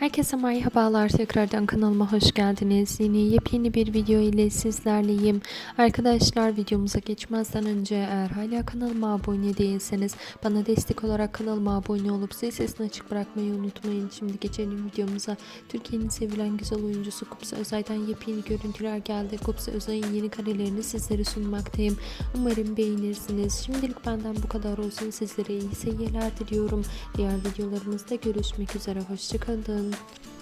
Herkese merhabalar tekrardan kanalıma hoş geldiniz. Yine yepyeni bir video ile sizlerleyim. Arkadaşlar videomuza geçmezden önce eğer hala kanalıma abone değilseniz bana destek olarak kanalıma abone olup zil sesini açık bırakmayı unutmayın. Şimdi geçelim videomuza. Türkiye'nin sevilen güzel oyuncusu Kupsa Özay'dan yepyeni görüntüler geldi. Kupsa Özay'ın yeni karelerini sizlere sunmaktayım. Umarım beğenirsiniz. Şimdilik benden bu kadar olsun. Sizlere iyi seyirler diliyorum. Diğer videolarımızda görüşmek üzere. Hoşçakalın. bye.